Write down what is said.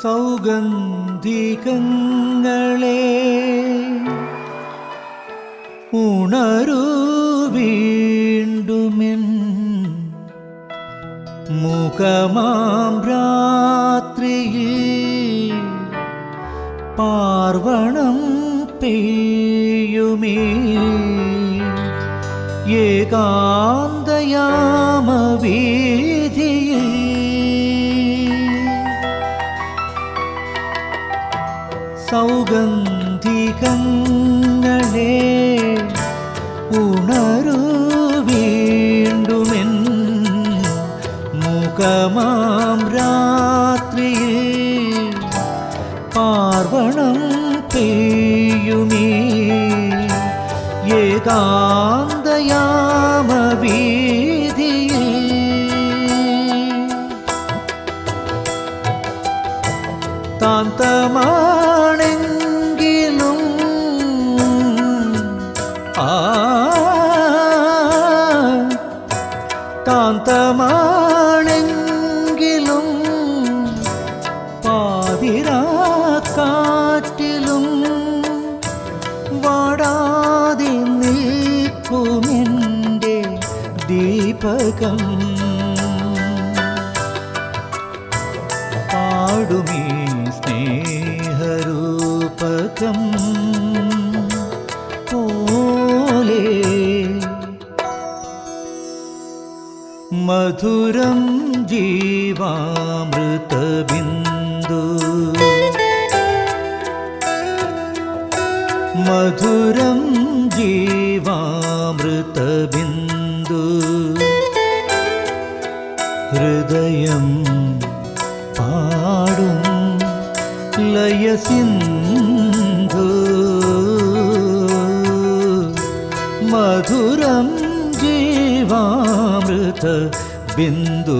സൗഗന്ധികങ്ങളെ ഉണരൂ വീണ്ടുമെൻ മുഖമാം രാത്രിയിൽ പാർവണം പെയ്യുമേ ഏകാന്തയാമവീതിയിൽ സൗഗന്ധികങ്ങളെ ഉണരൂ വീണ്ടുമെൻ മുഖമാം രാത്രിയിൽ പാർവണം പെയ്യുമേ ഏകാന്തയാമവീതിയിൽ താന്തമാണെങ്കിലും താന്തമാണെങ്കിലും പാതിരാക്കാറ്റിലും വാടാതെ നിൽക്കുമെന്റെ ദീപകം. പാടുമീ സ്നേഹരൂപകം. മധുരം ജീവാമൃതബിന്ദു. മധുരം ജീവാമൃതബിന്ദു. ഹൃദയം പാടും ലയസിന്ധു. മധുരം അമൃത ബിന്ദു